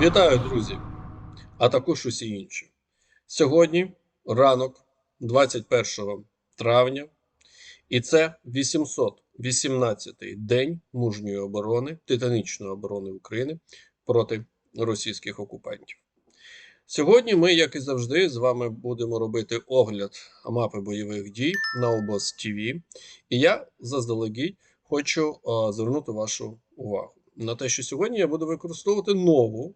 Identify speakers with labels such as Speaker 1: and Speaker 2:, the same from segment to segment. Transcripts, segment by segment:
Speaker 1: Вітаю, друзі, а також усі інші. Сьогодні ранок 21 травня, і це 818-й день мужньої оборони, титанічної оборони України проти російських окупантів. Сьогодні ми, як і завжди, з вами будемо робити огляд мапи бойових дій на обоз ТВ. І я заздалегідь хочу е, звернути вашу увагу на те, що сьогодні я буду використовувати нову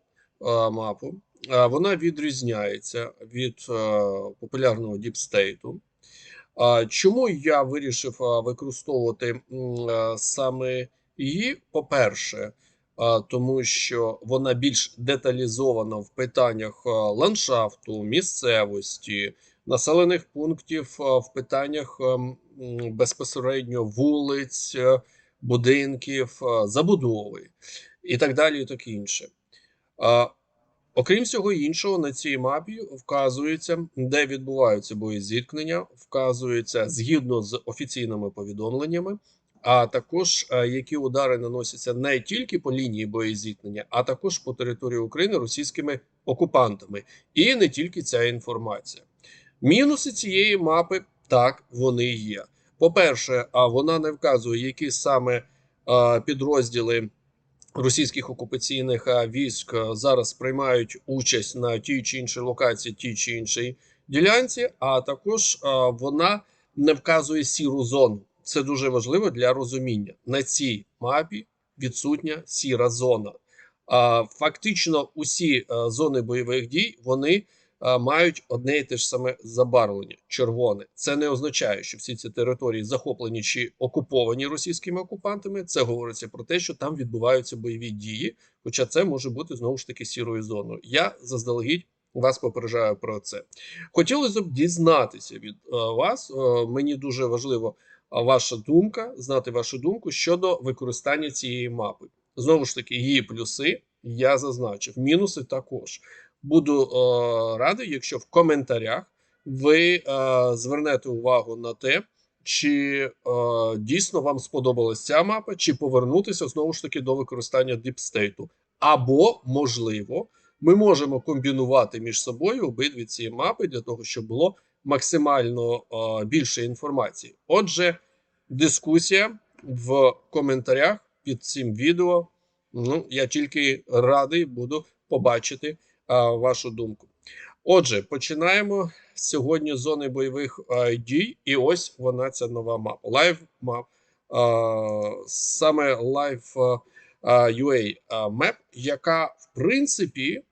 Speaker 1: мапу. Е, Вона відрізняється від е, популярного діпстейту. Чому я вирішив е, використовувати е, саме її? По-перше, тому що вона більш деталізована в питаннях е, ландшафту, місцевості, населених пунктів, е, в питаннях безпосередньо вулиць, е, будинків, е, забудови і так далі, і таке інше. Окрім всього іншого, на цій мапі вказується, де відбуваються боєзіткнення, вказується згідно з офіційними повідомленнями, а також е, які удари наносяться не тільки по лінії боєзіткнення, а також по території України російськими окупантами. І не тільки ця інформація. Мінуси цієї мапи так вони є. По-перше, вона не вказує, які саме е, підрозділи російських окупаційних військ зараз приймають участь на тій чи іншій локації, тій чи іншій ділянці, а також вона не вказує сіру зону. Це дуже важливо для розуміння. На цій мапі відсутня сіра зона. Фактично, усі зони бойових дій вони мають одне і те ж саме забарвлення червоне. Це не означає, що всі ці території захоплені чи окуповані російськими окупантами. Це говориться про те, що там відбуваються бойові дії, хоча це може бути знову ж таки сірою зоною. Я заздалегідь вас попереджаю про це. Хотілося б дізнатися від е, вас. Е, мені дуже важливо ваша думка, знати вашу думку щодо використання цієї мапи. Знову ж таки, її плюси я зазначив, мінуси також. Буду е, радий, якщо в коментарях ви е, звернете увагу на те, чи е, дійсно вам сподобалась ця мапа, чи повернутися знову ж таки до використання діпстейту. Або, можливо, ми можемо комбінувати між собою обидві ці мапи для того, щоб було максимально е, більше інформації. Отже, дискусія в коментарях під цим відео. Ну, я тільки радий буду побачити вашу думку. Отже, починаємо сьогодні з зони бойових дій, і ось вона ця нова мапа. Live map. Саме Live UA Map, яка в принципі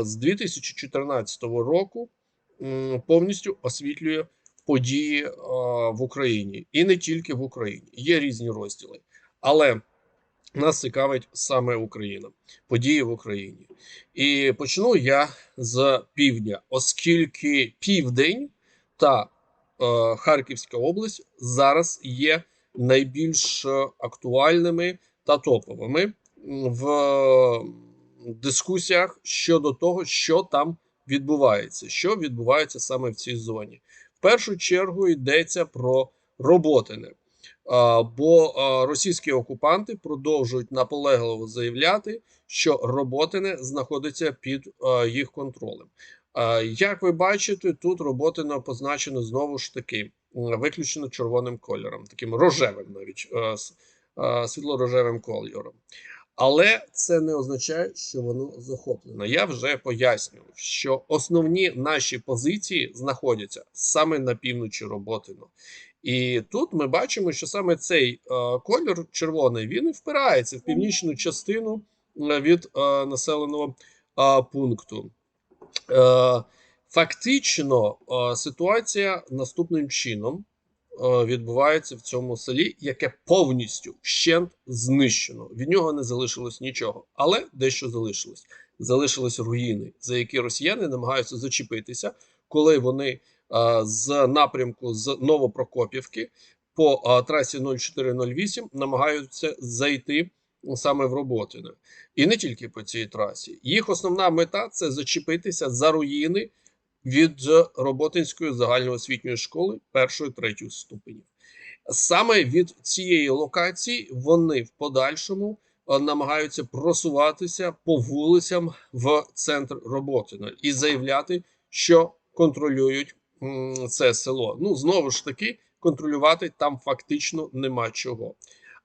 Speaker 1: з 2014 року повністю освітлює події в Україні і не тільки в Україні. Є різні розділи. Але нас цікавить саме Україна, події в Україні. І почну я з півдня, оскільки південь та е, Харківська область зараз є найбільш е, актуальними та топовими в дискусіях щодо того, що там відбувається, що відбувається саме в цій зоні. В першу чергу йдеться про роботине. Бо російські окупанти продовжують наполегливо заявляти, що Роботине знаходиться під їх контролем. Як ви бачите, тут Роботине позначено знову ж таки виключно червоним кольором, таким рожевим, навіть світло-рожевим кольором. Але це не означає, що воно захоплено. Я вже пояснював, що основні наші позиції знаходяться саме на півночі Роботино. І тут ми бачимо, що саме цей е, колір червоний він впирається в північну частину е, від е, населеного пункту. Фактично, ситуація наступним чином відбувається в цьому селі, яке повністю вщент знищено. Від нього не залишилось нічого, але дещо залишилось. Залишились руїни, за які росіяни намагаються зачепитися, коли вони з напрямку з Новопрокопівки по трасі 0408 намагаються зайти саме в Роботине. І не тільки по цій трасі. Їх основна мета це зачепитися за руїни від Роботинської загальноосвітньої школи першої третьої ступенів. Саме від цієї локації вони в подальшому намагаються просуватися по вулицям в центр Роботина і заявляти, що контролюють це село. Ну знову ж таки, контролювати там фактично нема чого.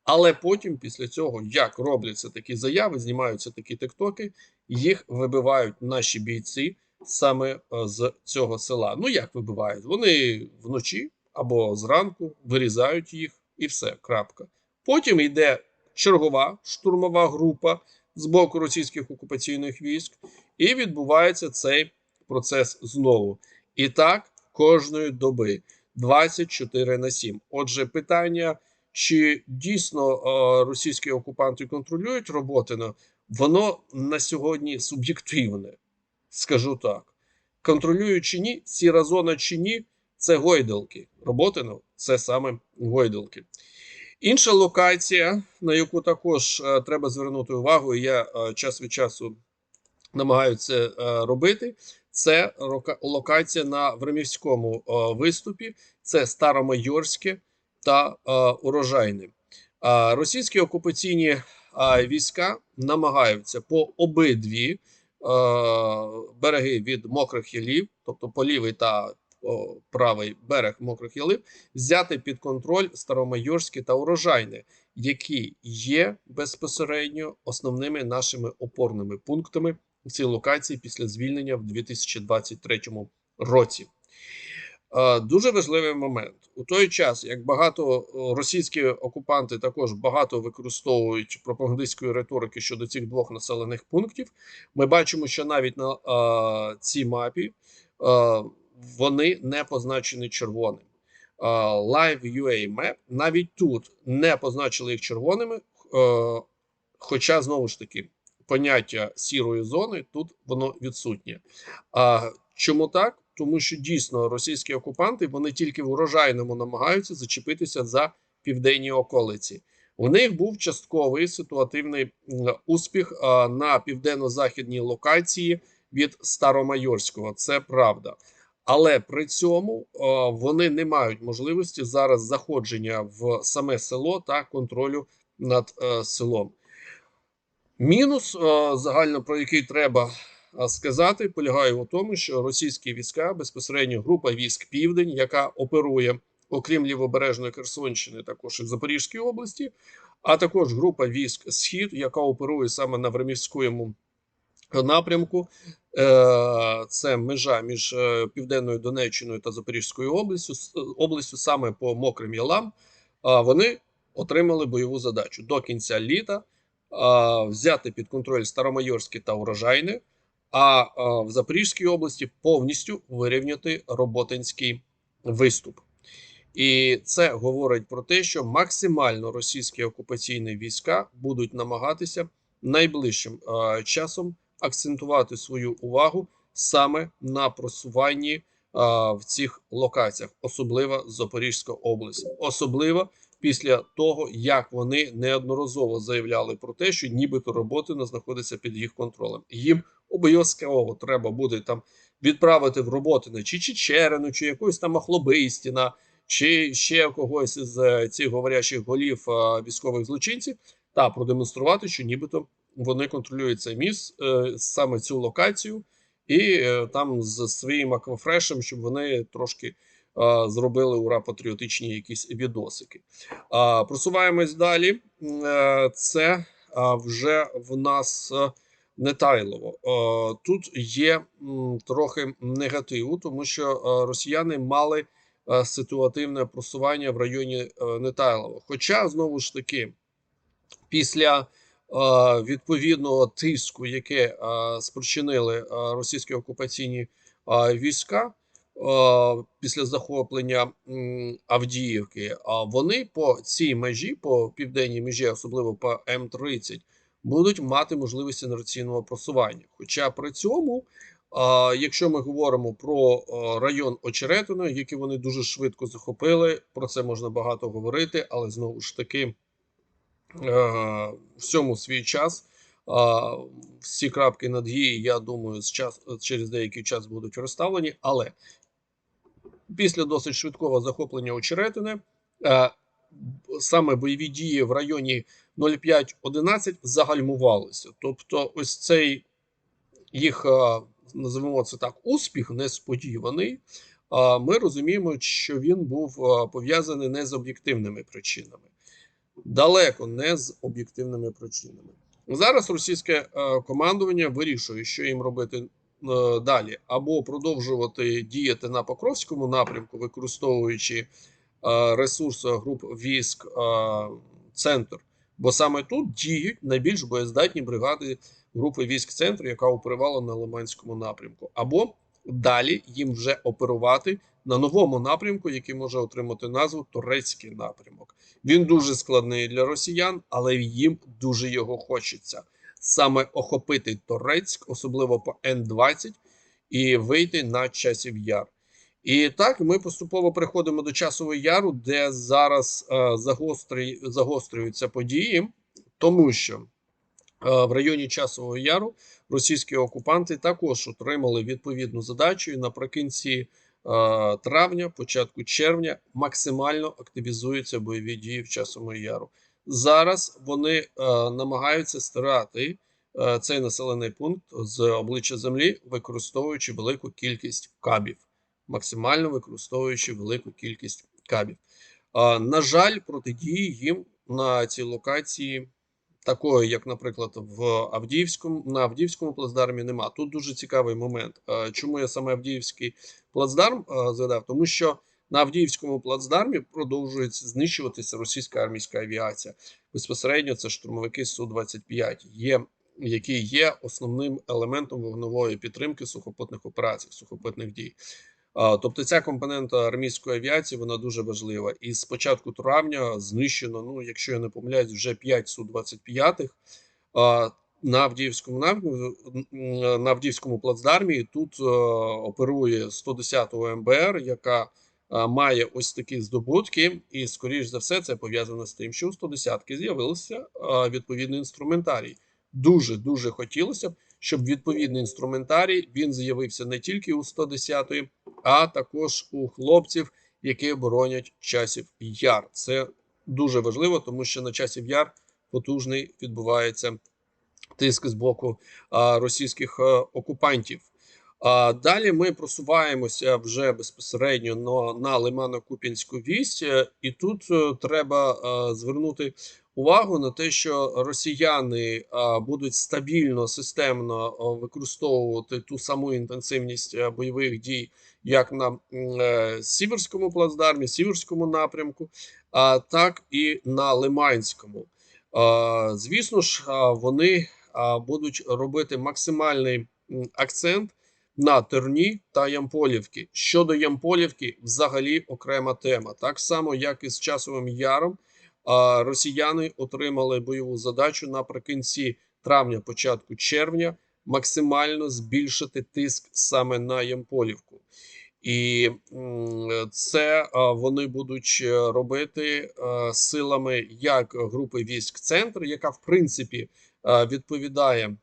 Speaker 1: Але потім, після цього, як робляться такі заяви, знімаються такі тиктоки, їх вибивають наші бійці саме е, з цього села. Ну як вибивають? Вони вночі або зранку вирізають їх, і все. Крапка. Потім йде чергова штурмова група з боку російських окупаційних військ, і відбувається цей процес знову. І так кожної доби 24 на 7. Отже, питання, чи дійсно е, російські окупанти контролюють Роботино, воно на сьогодні суб'єктивне, скажу так. Контролюють чи ні, сіра зона чи ні, це гойдалки. Роботино це саме гойдалки. Інша локація, на яку також е, треба звернути увагу, я е, час від часу намагаюся це робити. Це локація на Времівському е, виступі, це Старомайорське та е, Урожайне. Російські окупаційні е, війська намагаються по обидві береги від мокрих ялів, тобто по лівий та правий берег мокрих ялів, взяти під контроль Старомайорське та Урожайне, які є безпосередньо основними нашими опорними пунктами цій локації після звільнення в 2023 році. Дуже важливий момент у той час, як багато російські окупанти також багато використовують пропагандистської риторики щодо цих двох населених пунктів. Ми бачимо, що навіть на е, цій мапі е, вони не позначені червоним. Е, Live UA Map навіть тут не позначили їх червоними, е, хоча знову ж таки поняття сірої зони тут воно відсутнє. А чому так? Тому що дійсно російські окупанти вони тільки в урожайному намагаються зачепитися за південні околиці. У них був частковий ситуативний успіх на південно-західній локації від Старомайорського. Це правда. Але при цьому вони не мають можливості зараз заходження в саме село та контролю над е, селом. Мінус е, загально про який треба е, сказати, полягає у тому, що російські війська безпосередньо група військ Південь, яка оперує, окрім лівобережної Херсонщини, також і в Запорізькій області, а також група військ Схід, яка оперує саме на Времівському напрямку. Е, Це межа між Південною Донеччиною та Запорізькою областю, областю саме по мокрим ялам. Вони отримали бойову задачу до кінця літа взяти під контроль Старомайорське та Урожайне, а, в Запорізькій області повністю вирівняти Роботинський виступ. І це говорить про те, що максимально російські окупаційні війська будуть намагатися найближчим часом акцентувати свою увагу саме на просуванні в цих локаціях, особливо Запорізька область, особливо після того, як вони неодноразово заявляли про те, що нібито роботи не знаходиться під їх контролем. Їм обов'язково треба буде там відправити в роботи на чи Чечерину, чи якусь там Охлобистіна, чи ще когось із е, цих говорящих голів е, військових злочинців, та продемонструвати, що нібито вони контролюють цей міст, е, саме цю локацію, і там з своїм аквафрешем, щоб вони трошки зробили ура патріотичні якісь відосики. Просуваємось далі. Е, Це вже в нас е, Нетайлово. Е, Тут є трохи негативу, тому що росіяни мали ситуативне просування в районі Нетайлово. Хоча, знову ж таки, після відповідного тиску, яке спричинили російські окупаційні війська, після захоплення Авдіївки, а вони по цій межі, по південній межі, особливо по М30, будуть мати можливість інерційного просування. Хоча при цьому, якщо ми говоримо про район Очеретино, який вони дуже швидко захопили, про це можна багато говорити, але знову ж таки е, всьому свій час. Всі крапки над «і», я думаю, з час, через деякий час будуть розставлені. Але після досить швидкого захоплення Очеретини е, саме бойові дії в районі 0,5-11 загальмувалися. Тобто, ось цей їх, е, називаємо це так, успіх несподіваний. Ми розуміємо, що він був е, пов'язаний не з об'єктивними причинами, далеко не з об'єктивними причинами. Зараз російське командування вирішує, що їм робити далі, або продовжувати діяти на Покровському напрямку, використовуючи е, ресурси груп військ е, центр. Бо саме тут діють найбільш боєздатні бригади групи військ центру, яка оперувала на Лиманському напрямку, або далі їм вже оперувати на новому напрямку, який може отримати назву Турецький напрямок. Він дуже складний для росіян, але їм дуже його хочеться саме охопити Торецьк, особливо по Н-20, і вийти на часів яр. І так ми поступово приходимо до часового яру, де зараз е, загострі, загострюються події, тому що е, в районі часового яру російські окупанти також отримали відповідну задачу і наприкінці е, травня, початку червня, максимально активізуються бойові дії в часовому яру. Зараз вони е, намагаються стирати е, цей населений пункт з обличчя землі, використовуючи велику кількість кабів, максимально використовуючи велику кількість кабів. Е, на жаль, протидії їм на цій локації. Такої, як, наприклад, в Авдіївському на Авдіївському плацдармі нема. Тут дуже цікавий момент. Е, Чому я саме Авдіївський плацдарм е, згадав? Тому що на Авдіївському плацдармі продовжується знищуватися російська армійська авіація. Безпосередньо це штурмовики Су-25, є, які є основним елементом вогневої підтримки сухопутних операцій, сухопутних дій. Тобто ця компонента армійської авіації вона дуже важлива. І з початку травня знищено, ну якщо я не помиляюсь, вже 5 Су-25 а, на Авдіївському на Авдіївському плацдармі. Тут оперує 110 МБР, яка має ось такі здобутки, і скоріш за все це пов'язано з тим, що у 110-ки з'явився відповідний інструментарій. Дуже дуже хотілося б, щоб відповідний інструментарій він з'явився не тільки у 110-ї, а також у хлопців, які боронять часів яр. Це дуже важливо, тому що на часів яр потужний відбувається тиск з боку російських окупантів. Далі ми просуваємося вже безпосередньо на, на Лимано-Куп'янську вісь, е, і тут е, треба е, звернути увагу на те, що росіяни будуть стабільно системно використовувати ту саму інтенсивність бойових дій, як на Сіверському плацдармі, Сіверському напрямку, так і на Лиманському. Звісно ж, вони будуть робити максимальний акцент на Терні та Ямполівки. Щодо Ямполівки, взагалі окрема тема, так само як і з часовим яром. Росіяни отримали бойову задачу наприкінці травня, початку червня, максимально збільшити тиск саме на Ямполівку. І це вони будуть е, робити силами як групи військ Центр, яка в принципі відповідає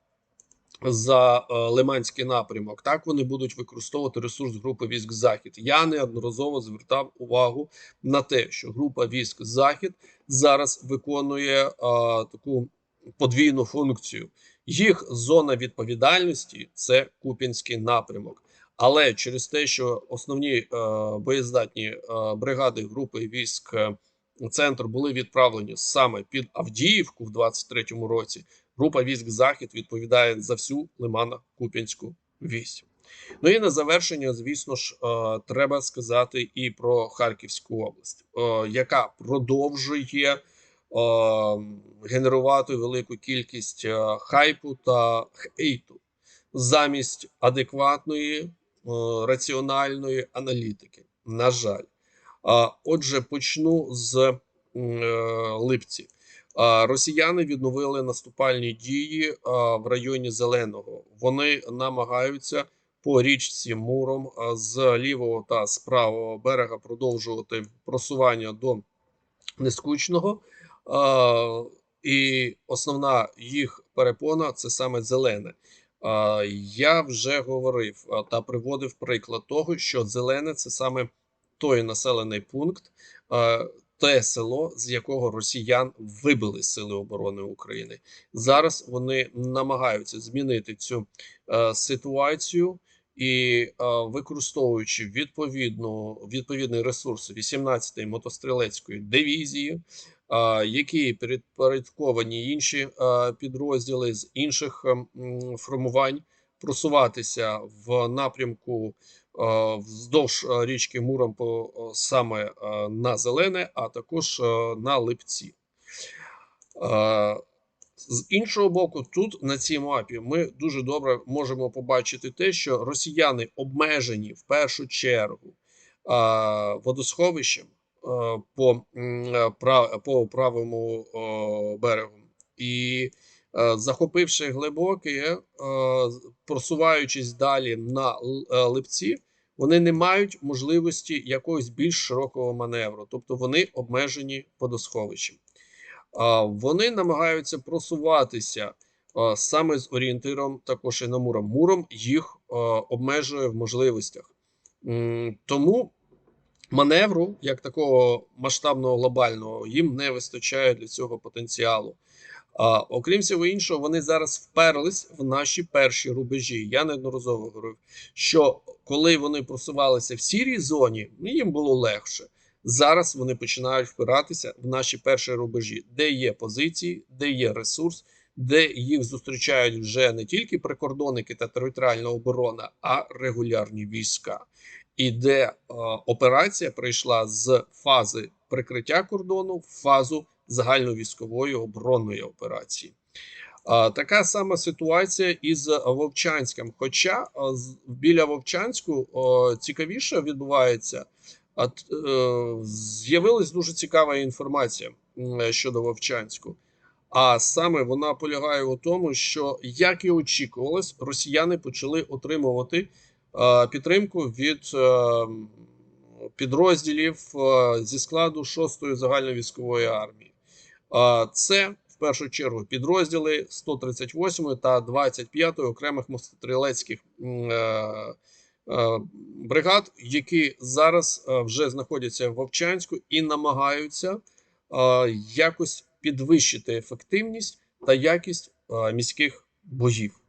Speaker 1: за е, Лиманський напрямок. Так вони будуть використовувати ресурс групи військ Захід. Я неодноразово звертав увагу на те, що група військ Захід зараз виконує а, таку подвійну функцію. Їх зона відповідальності це Куп'янський напрямок. Але через те, що основні е, боєздатні е, бригади групи військ е, центр були відправлені саме під Авдіївку в 23-му році, група військ Захід відповідає за всю Лимано-Куп'янську вісь. Ну і на завершення, звісно ж, е, треба сказати і про Харківську область, е, яка продовжує е, генерувати велику кількість хайпу та хейту замість адекватної, раціональної аналітики. На жаль, отже, почну з липці. Росіяни відновили наступальні дії в районі Зеленого. Вони намагаються по річці Муром з лівого та з правого берега продовжувати просування до Нескучного. І основна їх перепона це саме зелене. Я вже говорив та приводив приклад того, що зелене це саме той населений пункт, те село, з якого росіян вибили сили оборони України. Зараз вони намагаються змінити цю е, ситуацію і е, використовуючи відповідну відповідний ресурс 18-ї мотострілецької дивізії, е, які підпорядковані інші е, підрозділи з інших м, формувань, просуватися в напрямку е, вздовж е, річки Муромпо е, саме е, на зелене, а також е, на липці. Е, З іншого боку, тут на цій мапі ми дуже добре можемо побачити те, що росіяни обмежені в першу чергу е, водосховищем е, по, е, по правому е, берегу. І е, захопивши глибоке, е, просуваючись далі на е, липці, вони не мають можливості якогось більш широкого маневру, тобто вони обмежені водосховищем. Вони намагаються просуватися саме з орієнтиром також і на Муром. Муром їх обмежує в можливостях. Тому маневру, як такого масштабного глобального, їм не вистачає для цього потенціалу. А, окрім всього іншого, вони зараз вперлись в наші перші рубежі. Я неодноразово говорив, що коли вони просувалися в сірій зоні, ну, їм було легше. Зараз вони починають впиратися в наші перші рубежі, де є позиції, де є ресурс, де їх зустрічають вже не тільки прикордонники та територіальна оборона, а регулярні війська. І де е, операція прийшла з фази прикриття кордону в фазу загальновійськової оборонної операції. Така сама ситуація із Вовчанськом. Хоча біля Вовчанську цікавіше відбувається, е, з'явилась дуже цікава інформація щодо Вовчанську. А саме вона полягає у тому, що, як і очікувалось, росіяни почали отримувати підтримку від е, підрозділів е, зі складу 6-ї загальновійськової армії. Це в першу чергу підрозділи 138 та 25 окремих мотострілецьких м, е, е, бригад, які зараз е, вже знаходяться в Вовчанську і намагаються якось підвищити ефективність та якість міських боїв.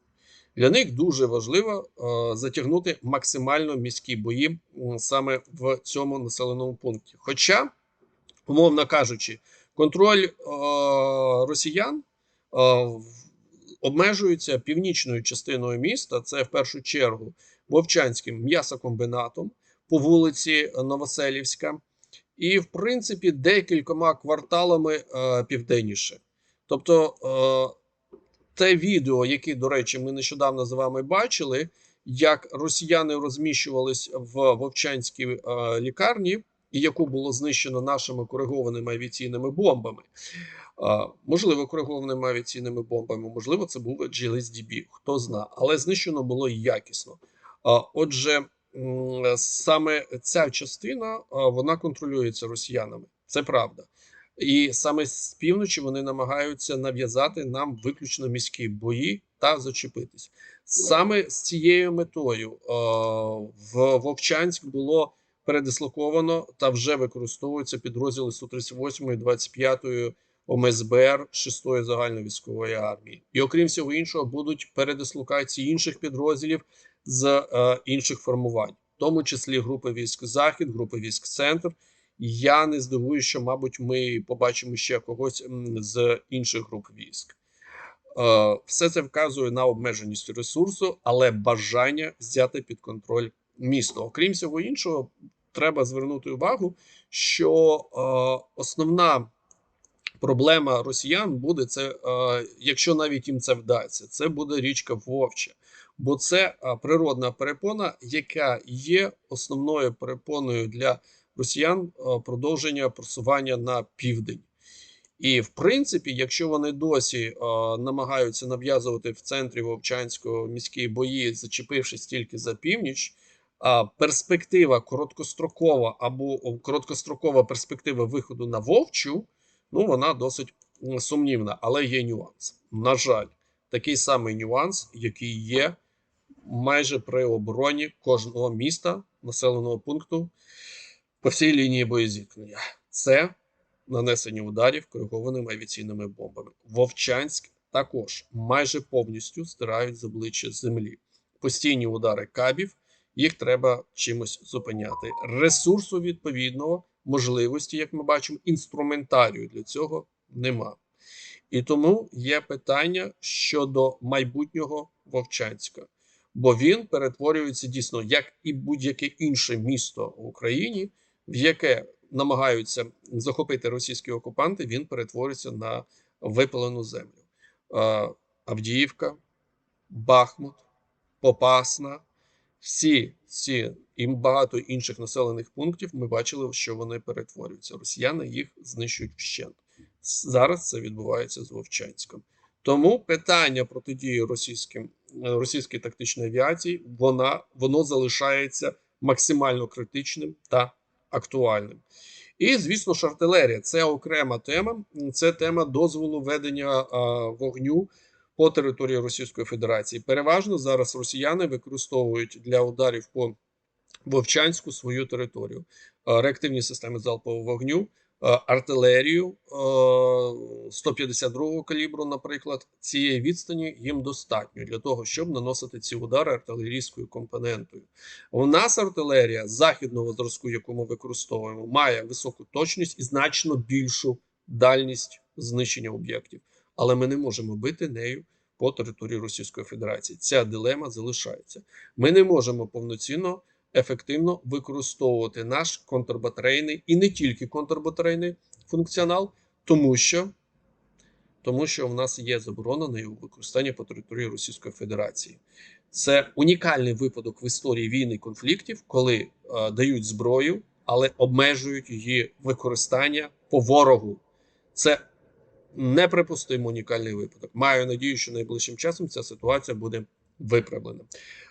Speaker 1: Для них дуже важливо затягнути максимально міські бої саме в цьому населеному пункті. Хоча, умовно кажучи, контроль е, росіян е, обмежується північною частиною міста. Це в першу чергу Вовчанським м'ясокомбінатом по вулиці Новоселівська, і, в принципі, декількома кварталами е, південніше. Тобто, те відео, яке, до речі, ми нещодавно з вами бачили, як росіяни розміщувались в Вовчанській лікарні, і яку було знищено нашими коригованими авіаційними бомбами. Можливо, коригованими авіаційними бомбами, можливо, це був GLSDB, хто зна, але знищено було якісно. Отже, саме ця частина вона контролюється росіянами. Це правда. І саме з півночі вони намагаються нав'язати нам виключно міські бої та зачепитись. Саме з цією метою в Вовчанськ було передислоковано та вже використовуються підрозділи 138 і 25 ОМСБР 6-ї загальновійськової армії. І окрім всього іншого, будуть передислокації інших підрозділів з е, інших формувань, в тому числі групи військ Захід, групи військ Центр. Я не здивуюся, що, мабуть, ми побачимо ще когось з інших груп військ. Е, Все це вказує на обмеженість ресурсу, але бажання взяти під контроль місто. Окрім всього іншого, треба звернути увагу, що е, основна проблема росіян буде це, е, якщо навіть їм це вдасться, це буде річка Вовча. Бо це е, природна перепона, яка є основною перепоною для росіян е, продовження просування на південь. І в принципі, якщо вони досі е, намагаються нав'язувати в центрі Вовчанського міські бої, зачепившись тільки за північ, перспектива короткострокова або короткострокова перспектива виходу на Вовчу, ну вона досить сумнівна, але є нюанс. На жаль, такий самий нюанс, який є майже при обороні кожного міста, населеного пункту по всій лінії боєзіткнення. Це нанесення ударів коригованими авіаційними бомбами. Вовчанськ також майже повністю стирають з обличчя землі. Постійні удари кабів, їх треба чимось зупиняти. Ресурсу відповідного, можливості, як ми бачимо, інструментарію для цього нема. І тому є питання щодо майбутнього Вовчанська, бо він перетворюється дійсно як і будь-яке інше місто в Україні, в яке намагаються захопити російські окупанти, він перетвориться на випалену землю. Авдіївка, Бахмут, Попасна, всі ці і багато інших населених пунктів ми бачили, що вони перетворюються. Росіяни їх знищують вщент. Зараз це відбувається з Вовчанськом. Тому питання протидії російським російській тактичній авіації вона воно залишається максимально критичним та актуальним. І, звісно ж, артилерія це окрема тема. Це тема дозволу ведення а, вогню по території Російської Федерації. Переважно зараз росіяни використовують для ударів по Вовчанську свою територію, реактивні системи залпового вогню, артилерію а, 152-го калібру, наприклад, цієї відстані їм достатньо для того, щоб наносити ці удари артилерійською компонентою. У нас артилерія західного зразку, яку ми використовуємо, має високу точність і значно більшу дальність знищення об'єктів, але ми не можемо бити нею по території Російської Федерації. Ця дилема залишається. Ми не можемо повноцінно ефективно використовувати наш контрбатарейний і не тільки контрбатарейний функціонал, тому що. Тому що в нас є заборона на його використання по території Російської Федерації. Це унікальний випадок в історії війни конфліктів, коли е, дають зброю, але обмежують її використання по ворогу. Це неприпустимо унікальний випадок. Маю надію, що найближчим часом ця ситуація буде виправлена.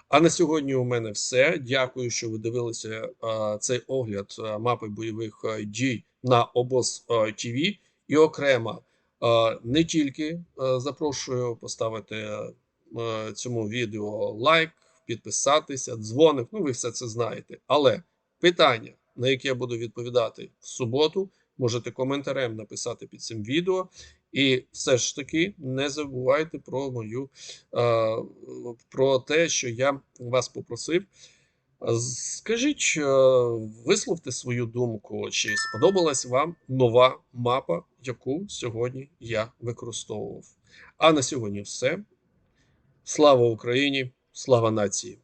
Speaker 1: А на сьогодні у мене все. Дякую, що ви дивилися е, цей огляд е, мапи бойових е, дій на обоз ТВ і окремо. Е, Не тільки е, запрошую поставити е, цьому відео лайк, підписатися, дзвоник. Ну, ви все це знаєте. Але питання, на яке я буду відповідати в суботу, можете коментарем написати під цим відео. І все ж таки не забувайте про мою е, про те, що я вас попросив. Скажіть, е, висловте свою думку, чи сподобалась вам нова мапа, яку сьогодні я використовував. А на сьогодні все. Слава Україні! Слава нації!